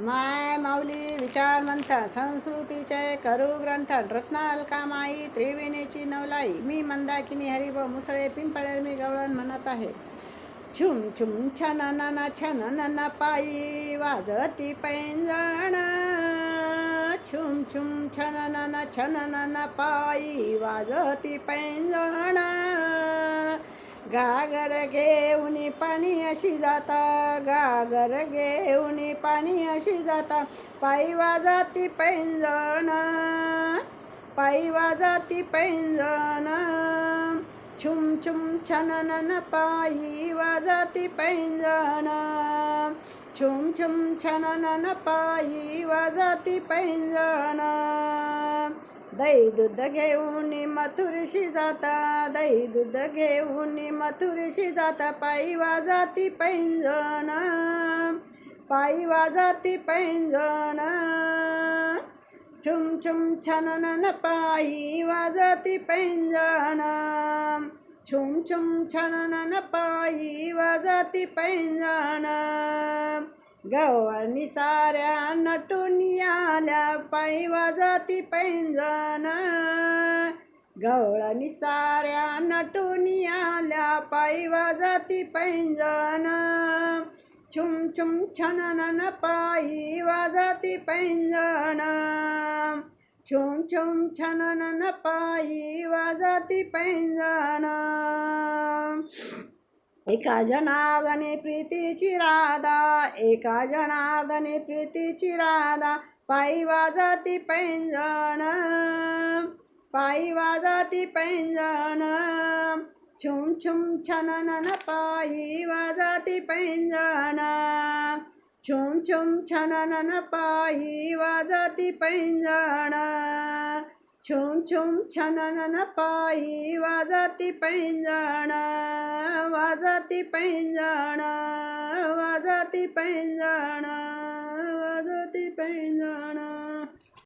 माय माऊली विचार मंथन संस्कृतीचे करू ग्रंथन रत्नालकामाई त्रिवेणीची नवलाई. मी मंदाकिनी हरिभ मुसळे पिंपळे मी गवळण म्हणत आहे. छुम छुम छन नन छन नन पायी वाजती पैंजण. छुम छुम छन नन छन न पायी वाजती पैंजण. गागर घेऊन पाणी अशी जाता गागर घेऊन पाणी अशी जाता. पायी वाजाती पैंजण पायी वाजाती पैंजण. छुम छुम छननन पायी वाजाती पैंजण. छुम छुम छननन पायी वाजाती पैंजण. दही दूध घेऊन मथुरशी जाता. दही दूध घेऊन मथुरशी जाता. पायी वाजाती पैंजण. पायी वाजाती पैंजण. छुम छुम छननन पायी वाजती पैंजण. छुम छुम छननन पायी वाजती पैंजण. गवळणी साऱ्या नटून आल्या पायी वाजती पैंजण. गवळणी साऱ्या नटून आल्या पायी वाजती पैंजण. छुम छुम छननन पायी वाजती पैंजण. छुम छुम छननन पायी वाजती पैंजण. एका जनार्दने प्रीतीची राधा एका जनार्दने प्रीतीची राधा पायी वाजती पैंजण पायी वाजती पैंजण छुम छुम छननन पायी वाजती पैंजण छुम छुम छननन पायी वाजती पैंजण छुम छुम छननन पायी वाजती पैंजण। वाजती पैंजण वाजती पैंजण वाजती पैंजण